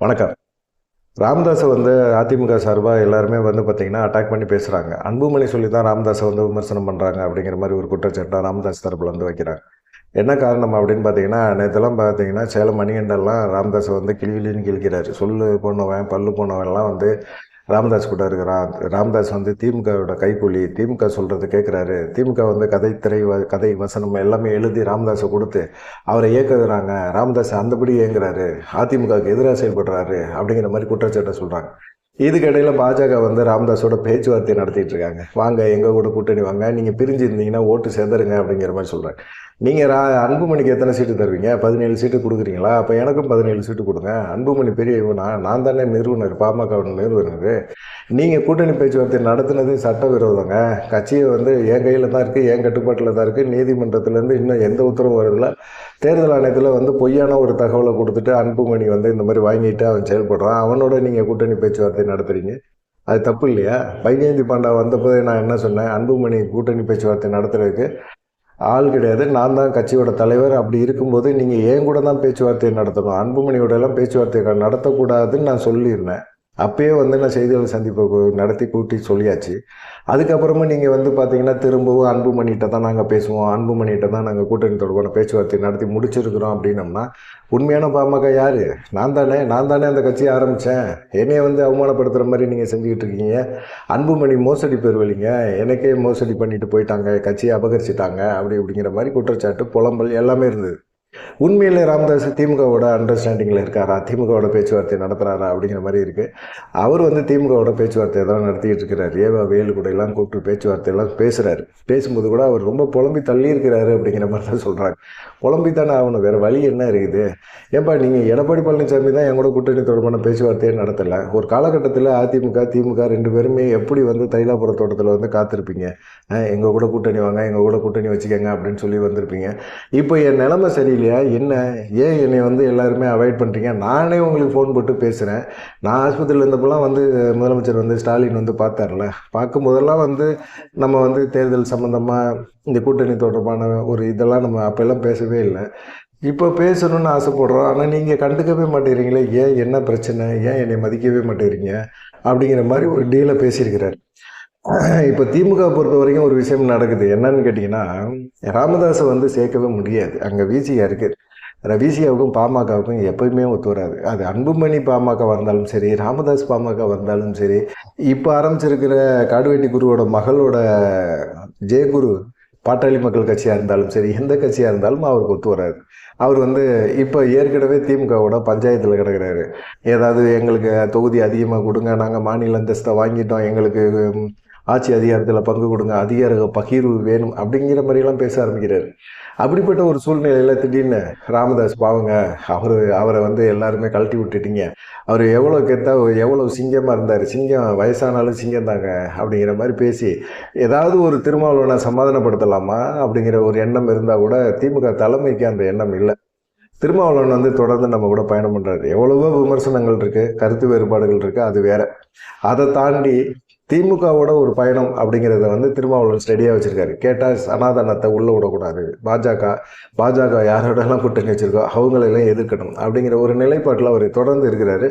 வணக்கம். ராமதாஸை வந்து அதிமுக சார்பாக எல்லாருமே வந்து பார்த்திங்கன்னா அட்டாக் பண்ணி பேசுகிறாங்க அன்புமணி சொல்லி தான் ராமதாஸை வந்து விமர்சனம் பண்ணுறாங்க அப்படிங்கிற மாதிரி ஒரு குற்றச்சாட்டை ராமதாஸ் தரப்பில் வந்து வைக்கிறாங்க. என்ன காரணம் அப்படின்னு பார்த்தீங்கன்னா நேற்றுலாம் பார்த்தீங்கன்னா சேலம் மணிகண்டெல்லாம் ராமதாஸை வந்து கிளிகிளின்னு கிழிக்கிறாரு. சொல்லு போனவன் பல்லு போனவன்லாம் வந்து ராமதாஸ் கூட இருக்கிறான் ராமதாஸ் வந்து திமுகவோட கைக்கூலி திமுக சொல்கிறது கேட்குறாரு திமுக வந்து கதை திரை வ- கதை வசனம் எல்லாமே எழுதி ராமதாஸை கொடுத்து அவரை இயக்குறாங்க. ராமதாஸ் அந்தபடி இயங்குறாரு. அதிமுகவுக்கு எதிராக செயல்படுறாரு அப்படிங்கிற மாதிரி குற்றச்சாட்டை சொல்கிறாங்க இதுக்கிடையில் பாஜக வந்து ராம்தாஸோட பேச்சுவார்த்தை நடத்திட்டு இருக்காங்க. வாங்க எங்கள் கூட கூட்டணி வாங்க நீங்கள் பிரிஞ்சு இருந்தீங்கன்னா ஓட்டு சேர்ந்துருங்க அப்படிங்கிற மாதிரி சொல்கிறாங்க நீங்கள் ரா அன்புமணிக்கு எத்தனை சீட்டு தருவீங்க? பதினேழு சீட்டு கொடுக்குறீங்களா? அப்போ எனக்கும் பதினேழு சீட்டு கொடுங்க. அன்புமணி பெரிய இவனா நான் தானே நிறுவனர் பாமக நிறுவனர். நீங்கள் கூட்டணி பேச்சுவார்த்தை நடத்தினது சட்டவிரோதங்க. கட்சியை வந்து என் கையில் தான் இருக்குது என் கட்டுப்பாட்டில் தான் இருக்குது நீதிமன்றத்துலேருந்து இன்னும் எந்த உத்தரவும் வரதில்ல. தேர்தல் ஆணையத்தில் வந்து பொய்யான ஒரு தகவலை கொடுத்துட்டு அன்புமணி வந்து இந்த மாதிரி வாங்கிட்டு அவன் செயல்படுறான். அவனோட நீங்கள் கூட்டணி பேச்சுவார்த்தை நடத்துறீங்க. அது தப்பு இல்லையா? வைஜெயந்தி பாண்டா வந்தபோதே நான் என்ன சொன்னேன்? அன்புமணி கூட்டணி பேச்சுவார்த்தை நடத்துறதுக்கு ஆள் கிடையாது. நான் தான் கட்சியோட தலைவர். அப்படி இருக்கும்போது நீங்கள் ஏன் கூட தான் பேச்சுவார்த்தை நடத்தணும்? அன்புமணியோட எல்லாம் பேச்சுவார்த்தை நடத்தக்கூடாதுன்னு நான் சொல்லியிருந்தேன். அப்பயே வந்து நான் செய்தியாளர் சந்திப்பு நடத்தி கூட்டி சொல்லியாச்சு. அதுக்கப்புறமா நீங்கள் வந்து பார்த்தீங்கன்னா திரும்பவும் அன்புமணிகிட்ட தான் நாங்கள் பேசுவோம். அன்புமணிகிட்ட தான் நாங்கள் கூட்டணி தொடர்பான பேச்சுவார்த்தை நடத்தி முடிச்சிருக்கிறோம் அப்படின்னம்னா உண்மையான பாமக யார்? நான் தானே நான் தானே அந்த கட்சியை ஆரம்பித்தேன் என்னையை வந்து அவமானப்படுத்துகிற மாதிரி நீங்கள் செஞ்சுக்கிட்டு இருக்கீங்க. அன்புமணி மோசடி பெறுவலிங்க எனக்கே மோசடி பண்ணிட்டு போயிட்டாங்க. கட்சியை அபகரிச்சிட்டாங்க. அப்படி அப்படிங்கிற மாதிரி குற்றச்சாட்டு புலம்பல் எல்லாமே இருந்தது. உண்மையிலே ராமதாஸ் திமுகவோட அண்டர்ஸ்டாண்டிங்கில் இருக்காரா? திமுகவோட பேச்சுவார்த்தை நடத்துகிறாரா அப்படிங்கிற மாதிரி இருக்குது அவர் வந்து திமுகவோட பேச்சுவார்த்தை தான் நடத்திட்டு இருக்கிறார். ஏவா வேலு கூட எல்லாம் கூப்பிட்டு பேச்சுவார்த்தை எல்லாம் பேசுகிறாரு பேசும்போது கூட அவர் ரொம்ப புலம்பி தள்ளி இருக்கிறாரு அப்படிங்கிற மாதிரி தான் சொல்கிறாங்க புலம்பி தானே ஆகணும். வேறு வழி என்ன இருக்குது? ஏன்பா நீங்கள் எடப்பாடி பழனிசாமி தான் என் கூட கூட்டணி தொடர்பான பேச்சுவார்த்தையே நடத்தலை. ஒரு காலகட்டத்தில் அதிமுக திமுக ரெண்டு பேருமே எப்படி வந்து தைலாபுர தோட்டத்தில் வந்து காத்திருப்பீங்க? எங்கள் கூட கூட்டணி வாங்க எங்கள் கூட கூட்டணி வச்சுக்கோங்க அப்படின்னு சொல்லி வந்திருப்பீங்க. இப்போ என் நிலமை சரி இல்லையா என்ன? ஏன் என்னை வந்து எல்லாருமே அவாய்ட் பண்ணுறீங்க நானே உங்களுக்கு ஃபோன் போட்டு பேசுகிறேன் நான் ஆஸ்பத்திரியில் இருந்தப்போலாம் வந்து முதலமைச்சர் வந்து ஸ்டாலின் வந்து பார்த்தார்ல. பார்க்கும்போதெல்லாம் வந்து நம்ம வந்து தேர்தல் சம்மந்தமாக இந்த கூட்டணி தொடர்பான ஒரு இதெல்லாம் நம்ம அப்போல்லாம் பேசவே இல்லை. இப்போ பேசணும்னு ஆசைப்படுறோம். ஆனால் நீங்கள் கண்டுக்கவே மாட்டேங்கிறீங்களே ஏன் என்ன பிரச்சனை? ஏன் என்னை மதிக்கவே மாட்டேங்கிறீங்க? அப்படிங்கிற மாதிரி ஒரு டீலை பேசியிருக்கிறார். இப்போ திமுக பொறுத்த வரைக்கும் ஒரு விஷயம் நடக்குது. என்னன்னு கேட்டிங்கன்னா ராமதாஸை வந்து சேர்க்கவே முடியாது. அங்கே விசியா இருக்குது விசியாவுக்கும் பாமகவுக்கும் எப்பயுமே ஒத்து வராது. அது அன்புமணி பாமக வந்தாலும் சரி ராமதாஸ் பாமக வந்தாலும் சரி இப்போ ஆரம்பிச்சிருக்கிற காடுவெட்டி குருவோட மகளோட ஜெயகுரு பாட்டாளி மக்கள் கட்சியாக இருந்தாலும் சரி எந்த கட்சியாக இருந்தாலும் அவருக்கு ஒத்து வராது. அவர் வந்து இப்போ ஏற்கனவே திமுகவோட பஞ்சாயத்தில் கிடக்கிறாரு. ஏதாவது எங்களுக்கு தொகுதி அதிகமாக கொடுங்க நாங்கள் மாநில அந்தஸ்தை வாங்கிட்டோம் எங்களுக்கு ஆட்சி அதிகாரத்தில் பங்கு கொடுங்க அதிகார பகிர்வு வேணும் அப்படிங்கிற மாதிரிலாம் பேச ஆரம்பிக்கிறார். அப்படிப்பட்ட ஒரு சூழ்நிலையில் திடீர்னு ராமதாஸ் பாவங்க அவர் அவரை வந்து எல்லாருமே கழட்டி விட்டுட்டீங்க. அவர் எவ்வளோ கெத்தா எவ்வளோ சிங்கமாக இருந்தார்? சிங்கம் வயசானாலும் சிங்கம் தாங்க அப்படிங்கிற மாதிரி பேசி ஏதாவது ஒரு திருமாவளவனை சமாதானப்படுத்தலாமா அப்படிங்கிற ஒரு எண்ணம் இருந்தால் கூட திமுக தலைமைக்கு அந்த எண்ணம் இல்லை. திருமாவளவன் வந்து தொடர்ந்து நம்ம கூட பயணம் பண்ணுறாரு எவ்வளவோ விமர்சனங்கள் இருக்குது கருத்து வேறுபாடுகள் இருக்குது அது வேற. அதை தாண்டி திமுகவோட ஒரு பயணம் அப்படிங்கிறத வந்து திருமாவளவன் ஸ்டெடியாக வச்சுருக்காரு. கேட்டால் சனாதனத்தை உள்ளே விடக்கூடாது. பாஜக பாஜக யாரோடலாம் கூட்டணி வச்சுருக்கோ அவங்களெல்லாம் எதிர்க்கணும் அப்படிங்கிற ஒரு நிலைப்பாட்டில் அவர் தொடர்ந்து இருக்கிறாரு.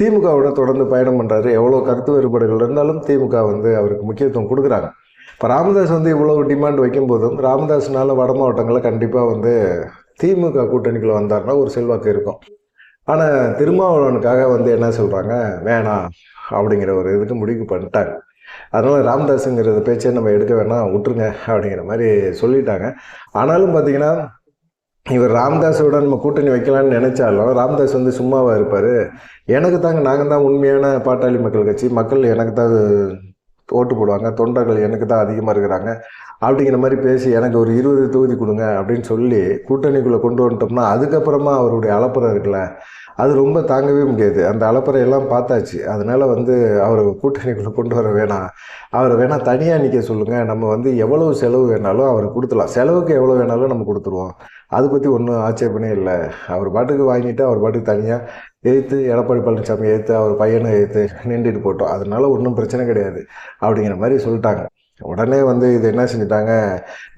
திமுகவோட தொடர்ந்து பயணம் பண்ணுறாரு எவ்வளோ கருத்து வேறுபாடுகள் இருந்தாலும் திமுக வந்து அவருக்கு முக்கியத்துவம் கொடுக்குறாங்க. இப்போ ராமதாஸ் வந்து இவ்வளோ டிமாண்ட் வைக்கும்போதும் ராமதாஸ்னால வட மாவட்டங்களில் கண்டிப்பாக வந்து திமுக கூட்டணிக்குள்ளே வந்தாருன்னா ஒரு செல்வாக்கு இருக்கும். ஆனால் திருமாவளவனுக்காக வந்து என்ன சொல்கிறாங்க வேணாம் அப்படிங்கிற ஒரு இதுக்கு முடிவு பண்ணிட்டாங்க. அதனால் ராமதாஸுங்கிறத பேச்சே நம்ம எடுக்க வேணாம் விட்டுருங்க அப்படிங்கிற மாதிரி சொல்லிட்டாங்க. ஆனாலும் பார்த்தீங்கன்னா இவர் ராம்தாஸோட நம்ம கூட்டணி வைக்கலாம்னு நினைச்சாலும் ராமதாஸ் வந்து சும்மாவாக இருப்பார். எனக்கு தாங்க நாங்கள் தான் உண்மையான பாட்டாளி மக்கள் கட்சி. மக்கள் எனக்கு தான் ஓட்டு போடுவாங்க. தொண்டர்கள் எனக்கு தான் அதிகமாக இருக்கிறாங்க. அப்படிங்கிற மாதிரி பேசி எனக்கு ஒரு இருபது தொகுதி கொடுங்க அப்படின்னு சொல்லி கூட்டணிக்குள்ளே கொண்டு வந்துட்டோம்னா அதுக்கப்புறமா அவருடைய அலப்பறை இருக்குல்ல அது ரொம்ப தாங்கவே முடியாது. அந்த அலப்பறை எல்லாம் பார்த்தாச்சு. அதனால வந்து அவரை கூட்டணிக்குள்ளே கொண்டு வர வேணாம். அவரை வேணால் தனியாக நிற்க சொல்லுங்கள் நம்ம வந்து எவ்வளவு செலவு வேணாலும் அவரை கொடுத்துலாம் செலவுக்கு எவ்வளோ வேணாலும் நம்ம கொடுத்துருவோம். அதை பற்றி ஒன்றும் ஆட்சேபனே இல்லை. அவர் பாட்டுக்கு வாங்கிட்டு அவர் பாட்டுக்கு தனியாக எதிர்த்து எடப்பாடி பழனிசாமி எதிர்த்து அவர் பையனை எதிர்த்து நின்றுட்டு போட்டோம். அதனால ஒன்றும் பிரச்சனை கிடையாது. அப்படிங்கிற மாதிரி சொல்லிட்டாங்க. உடனே வந்து இது என்ன செஞ்சிட்டாங்க?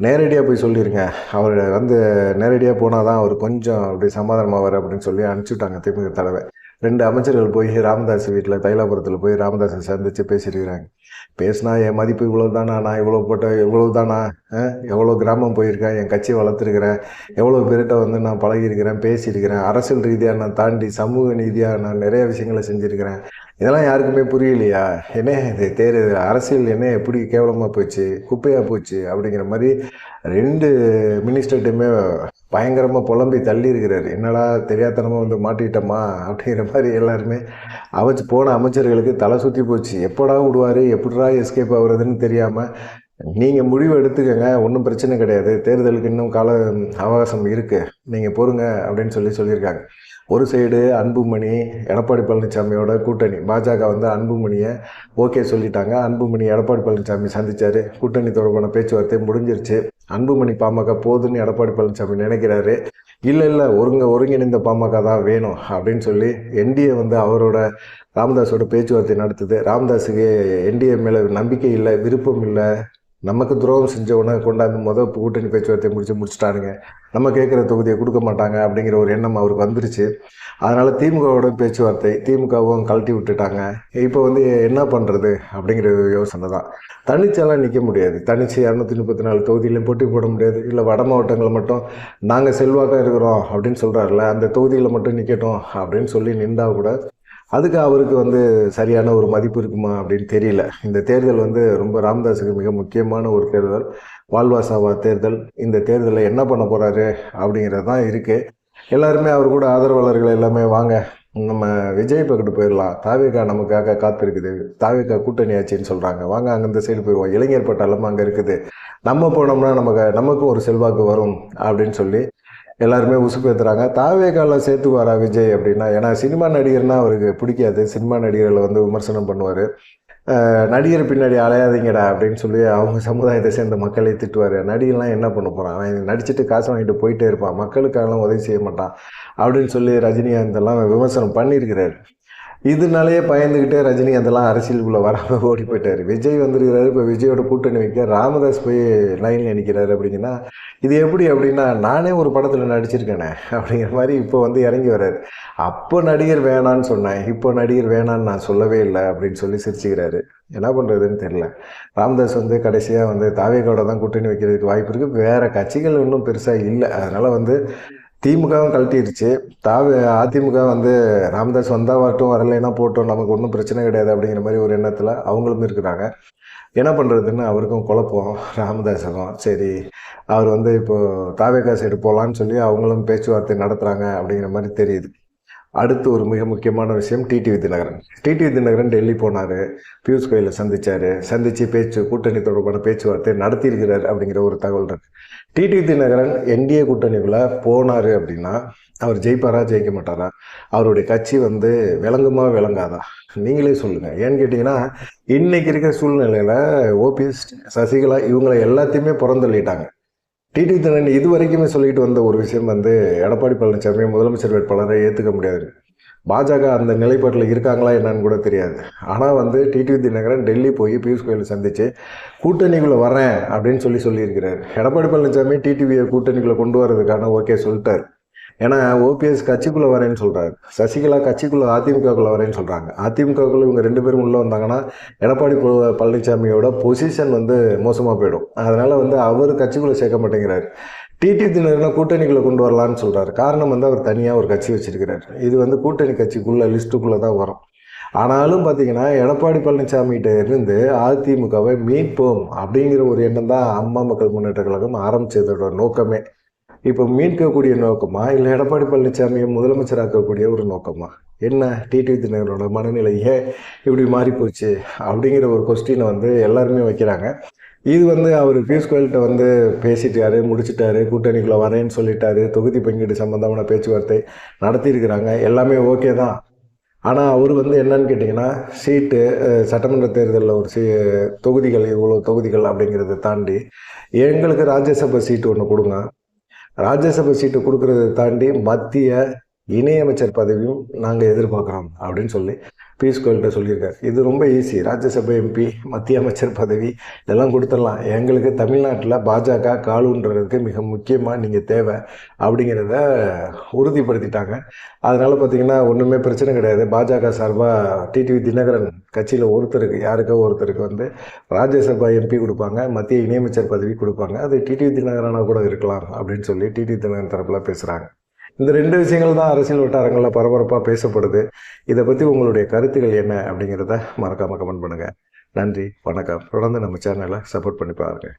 நேரடியாக போய் சொல்லிடுங்க அவர் வந்து நேரடியாக போனால் தான் அவர் கொஞ்சம் அப்படி சமாதானமாவார் அப்படின்னு சொல்லி அனுப்பிச்சுட்டாங்க திமுக தலைவர். ரெண்டு அமைச்சர்கள் போய் ராமதாஸ் வீட்டில் தைலாபுரத்தில் போய் ராமதாஸை சந்தித்து பேசியிருக்கிறாங்க. பேசினா என் மதிப்பு இவ்வளோ தானா நான் இவ்வளோ போட்ட இவ்வளோ தானா எவ்வளோ கிராமம் போயிருக்கேன் என் கட்சியை வளர்த்துருக்கிறேன். எவ்வளோ பேர்கிட்ட வந்து நான் பழகியிருக்கிறேன் பேசியிருக்கிறேன். அரசியல் ரீதியாக நான் தாண்டி சமூக ரீதியாக நான் நிறைய விஷயங்களை செஞ்சுருக்கிறேன். இதெல்லாம் யாருக்குமே புரியலையா? என்ன இது தேர் அரசியல் என்ன? எப்படி கேவலமாக போச்சு? குப்பையாக போச்சு? அப்படிங்கிற மாதிரி ரெண்டு மினிஸ்டர்கிட்டையுமே பயங்கரமாக புலம்பி தள்ளி இருக்கிறாரு. என்னடா தெரியாதனமாக வந்து மாட்டிக்கிட்டோமா? அப்படிங்கிற மாதிரி எல்லாருமே அமைச்சு போன அமைச்சர்களுக்கு தலை சுற்றி போச்சு. எப்படா விடுவார்? எப்படிடா எஸ்கேப் ஆகுறதுன்னு தெரியாமல் நீங்கள் முடிவு எடுத்துக்கங்க. ஒன்றும் பிரச்சனை கிடையாது. தேர்தலுக்கு இன்னும் கால அவகாசம் இருக்குது நீங்கள் பொறுங்க அப்படின்னு சொல்லி சொல்லியிருக்காங்க. ஒரு சைடு அன்புமணி எடப்பாடி பழனிசாமியோட கூட்டணி. பாஜக வந்து அன்புமணியை ஓகே சொல்லிட்டாங்க. அன்புமணி எடப்பாடி பழனிசாமி சந்தித்தார் கூட்டணி தொடர்பான பேச்சுவார்த்தை முடிஞ்சிருச்சு. அன்புமணி பாமக போதுன்னு எடப்பாடி பழனிசாமி நினைக்கிறாரு. இல்லை இல்லை ஒருங்க ஒருங்கிணைந்த பாமக தான் வேணும் அப்படின்னு சொல்லி என்டிஏ வந்து அவரோட ராமதாஸோட பேச்சுவார்த்தை நடத்துது. ராமதாஸுக்கு என்டிஏ மேலே நம்பிக்கை இல்லை விருப்பம் இல்லை நமக்கு துரோகம் செஞ்சவனை கொண்டாந்து முதல் கூட்டணி பேச்சுவார்த்தை முடிச்சு முடிச்சுட்டானுங்க. நம்ம கேட்குற தொகுதியை கொடுக்க மாட்டாங்க அப்படிங்கிற ஒரு எண்ணம் அவருக்கு வந்துருச்சு. அதனால் திமுகவோட பேச்சுவார்த்தை திமுகவும் கழட்டி விட்டுட்டாங்க. இப்போ வந்து என்ன பண்ணுறது அப்படிங்கிற யோசனை தான். தனிச்செல்லாம் நிற்க முடியாது. தனிச்சு இரநூத்தி முப்பத்தி நாலு தொகுதியிலையும் போட்டி போட முடியாது. இல்லை வட மாவட்டங்களில் மட்டும் நாங்கள் செல்வாக்காக இருக்கிறோம் அப்படின்னு சொல்கிறாருல அந்த தொகுதியில் மட்டும் நிற்கட்டும் அப்படின்னு சொல்லி நின்றா கூட அதுக்கு அவருக்கு வந்து சரியான ஒரு மதிப்பு இருக்குமா அப்படின்னு தெரியல. இந்த தேர்தல் வந்து ரொம்ப ராம்தாஸுக்கு மிக முக்கியமான ஒரு தேர்தல். வால்வாசாவா தேர்தல். இந்த தேர்தலில் என்ன பண்ண போகிறாரு அப்படிங்கிறது தான் இருக்குது எல்லாருமே அவர் கூட ஆதரவாளர்கள் எல்லாமே வாங்க நம்ம விஜய் பக்கத்து போயிடலாம். தாவேக்கா நமக்காக காத்திருக்குது. தாவேக்கா கூட்டணி ஆச்சுன்னு சொல்கிறாங்க வாங்க அங்கே இந்த சைடு போயிடுவோம். இளைஞர் பட்டாளம் அங்கே இருக்குது. நம்ம போனோம்னா நமக்கு நமக்கும் ஒரு செல்வாக்கு வரும் அப்படின்னு சொல்லி எல்லாருமே உசுப்பேத்துறாங்க தாவேக்கால சேர்த்துக்குவாரா விஜய் அப்படின்னா ஏன்னா சினிமா நடிகர்னா அவருக்கு பிடிக்காது. சினிமா நடிகர்களை வந்து விமர்சனம் பண்ணுவார். நடிகர் பின்னாடி அலையாதீங்கடா அப்படின்னு சொல்லி அவங்க சமுதாயத்தை சேர்ந்த மக்களை திட்டுவார். நடிகர்லாம் என்ன பண்ண போகிறான் அவன் நடிச்சுட்டு காசு வாங்கிட்டு போயிட்டே இருப்பான். மக்களுக்காகலாம் உதவி செய்ய மாட்டான் அப்படின்னு சொல்லி ரஜினிகாந்த் எல்லாம் விமர்சனம் பண்ணியிருக்கிறாரு. இதனாலேயே பயந்துக்கிட்டே ரஜினி அதெல்லாம் அரசியலுக்குள்ளே வராமல் ஓடி போயிட்டார். விஜய் வந்துருக்கிறாரு இப்போ விஜயோட கூட்டணி வைக்க ராமதாஸ் போய் லைனில் நிற்கிறாரு அப்படிங்கன்னா இது எப்படி அப்படின்னா நானே ஒரு படத்தில் நடிச்சிருக்கேனே அப்படிங்கிற மாதிரி இப்போ வந்து இறங்கி வர்றாரு. அப்போ நடிகர் வேணான்னு சொன்னேன். இப்போ நடிகர் வேணான்னு நான் சொல்லவே இல்லை அப்படின்னு சொல்லி சிரிச்சுக்கிறாரு. என்ன பண்ணுறதுன்னு தெரில ராமதாஸ் வந்து கடைசியாக வந்து தாவேகோட தான் கூட்டணி வைக்கிறதுக்கு வாய்ப்பு இருக்குது வேறு கட்சிகள் இன்னும் பெருசாக இல்லை. அதனால் வந்து திமுகவும் கழட்டிடுச்சு தாவே அதிமுக வந்து ராமதாஸ் வந்தால் வரட்டும் வரலைன்னா போட்டோம் நமக்கு ஒன்றும் பிரச்சனை கிடையாது அப்படிங்கிற மாதிரி ஒரு எண்ணத்தில் அவங்களும் இருக்கிறாங்க. என்ன பண்ணுறதுன்னு அவருக்கும் குழப்பம் ராமதாஸுக்கும். சரி அவர் வந்து இப்போது தாவேக்கா சைடு போகலான்னு சொல்லி அவங்களும் பேச்சுவார்த்தை நடத்துகிறாங்க அப்படிங்கிற மாதிரி தெரியுது. அடுத்து ஒரு மிக முக்கியமான விஷயம் டிடிவி தினகரன் டிடிவி தினகரன் டெல்லி போனார் பியூஷ் கோயிலை சந்தித்தார் சந்தித்து பேச்சு கூட்டணி தொடர்பான பேச்சுவார்த்தை நடத்தியிருக்கிறார் அப்படிங்கிற ஒரு தகவல் இருக்கு. டிடிவி தினகரன் என்டிஏ கூட்டணிக்குள்ளே போனார் அப்படின்னா அவர் ஜெயிப்பாரா ஜெயிக்க மாட்டாரா? அவருடைய கட்சி வந்து விளங்குமா விளங்காதா? நீங்களே சொல்லுங்கள் ஏன்னு கேட்டிங்கன்னா இன்றைக்கி இருக்கிற சூழ்நிலையில் ஓபிஎஸ் சசிகலா இவங்களை எல்லாத்தையுமே புறந்தள்ளிட்டாங்க. டிடி தினன் இது வரைக்குமே சொல்லிட்டு வந்த ஒரு விஷயம் வந்து எடப்பாடி பழனிசாமி முதலமைச்சர் வேட்பாளரை ஏற்றுக்க முடியாது. பாஜக அந்த நிலைப்பாட்டில் இருக்காங்களா என்னன்னு கூட தெரியாது. ஆனால் வந்து டிடிவி தினகரன் டெல்லி போய் பியூஷ் கோயலை சந்தித்து கூட்டணிக்குள்ளே வரேன் அப்படின்னு சொல்லி சொல்லியிருக்கிறார். எடப்பாடி பழனிசாமி டிடிவியை கூட்டணிக்குள்ளே கொண்டு வரதுக்கான ஓகே சொல்லிட்டார். ஏன்னா ஓபிஎஸ் கட்சிக்குள்ளே வரேன்னு சொல்கிறாரு சசிகலா கட்சிக்குள்ளே அதிமுகக்குள்ளே வரேன்னு சொல்கிறாங்க அதிமுகக்குள்ளே இவங்க ரெண்டு பேரும் உள்ளே வந்தாங்கன்னா எடப்பாடி பழனிசாமியோட பொசிஷன் வந்து மோசமாக போயிடும். அதனால் வந்து அவர் கட்சிக்குள்ளே சேர்க்க மாட்டேங்கிறார். டிடி தினர்னா கூட்டணிக்குள்ளே கொண்டு வரலான்னு சொல்கிறாரு காரணம் வந்து அவர் தனியாக ஒரு கட்சி வச்சிருக்கிறார். இது வந்து கூட்டணி கட்சிக்குள்ளே லிஸ்ட்டுக்குள்ளே தான் வரும். ஆனாலும் பார்த்தீங்கன்னா எடப்பாடி பழனிசாமிகிட்ட இருந்து அதிமுகவை மீட்போம் அப்படிங்கிற ஒரு எண்ணம் தான் அம்மா மக்கள் முன்னேற்ற கழகம் ஆரம்பிச்சதோட நோக்கமே. இப்போ மீட்கக்கூடிய நோக்கமா இல்லை எடப்பாடி பழனிசாமியை முதலமைச்சராக்கக்கூடிய ஒரு நோக்கமா? என்ன டிடி தினகரோட மனநிலை ஏன் இப்படி மாறி போச்சு அப்படிங்கிற ஒரு கொஸ்டினை வந்து எல்லாருமே வைக்கிறாங்க. இது வந்து அவர் பியூஷ் கோயல்கிட்ட வந்து பேசிட்டாரு முடிச்சிட்டாரு கூட்டணிக்குள்ளே வரேன்னு சொல்லிட்டாரு தொகுதி பங்கீடு சம்பந்தமான பேச்சுவார்த்தை நடத்தியிருக்கிறாங்க எல்லாமே ஓகே தான். ஆனால் அவர் வந்து என்னன்னு கேட்டிங்கன்னா சீட்டு சட்டமன்ற தேர்தலில் ஒரு சீ தொகுதிகள் இவ்வளோ தொகுதிகள் அப்படிங்கிறத தாண்டி எங்களுக்கு ராஜ்யசபா சீட்டு ஒன்று கொடுங்க. ராஜ்யசபை சீட்டு கொடுக்கறதை தாண்டி மத்திய இணையமைச்சர் பதவியும் நாங்கள் எதிர்பார்க்குறோம் அப்படின்னு சொல்லி பியூஷ் கோயல்கிட்ட சொல்லியிருக்காரு. இது ரொம்ப ஈஸி ராஜ்யசபா எம்பி மத்திய அமைச்சர் பதவி இதெல்லாம் கொடுத்துடலாம். எங்களுக்கு தமிழ்நாட்டில் பாஜக காலுன்றதுக்கு மிக முக்கியமாக நீங்கள் தேவை அப்படிங்கிறத உறுதிப்படுத்திட்டாங்க. அதனால் பார்த்திங்கன்னா ஒன்றுமே பிரச்சனை கிடையாது. பாஜக சார்பாக டிடிவி தினகரன் கட்சியில் ஒருத்தருக்கு யாருக்கோ ஒருத்தருக்கு வந்து ராஜ்யசபா எம்பி கொடுப்பாங்க மத்திய இணையமைச்சர் பதவி கொடுப்பாங்க. அது டிடிவி தினகரனாக கூட இருக்கலாம் அப்படின்னு சொல்லி டிடிவி தினகரன் தரப்பில் பேசுகிறாங்க இந்த ரெண்டு விஷயங்கள் தான் அரசியல் வட்டாரங்களில் பரபரப்பாக பேசப்படுது. இதை பற்றி உங்களுடைய கருத்துக்கள் என்ன அப்படிங்கிறத மறக்காமல் கமெண்ட் பண்ணுங்கள் நன்றி வணக்கம். தொடர்ந்து நம்ம சேனலை சப்போர்ட் பண்ணி பாருங்கள்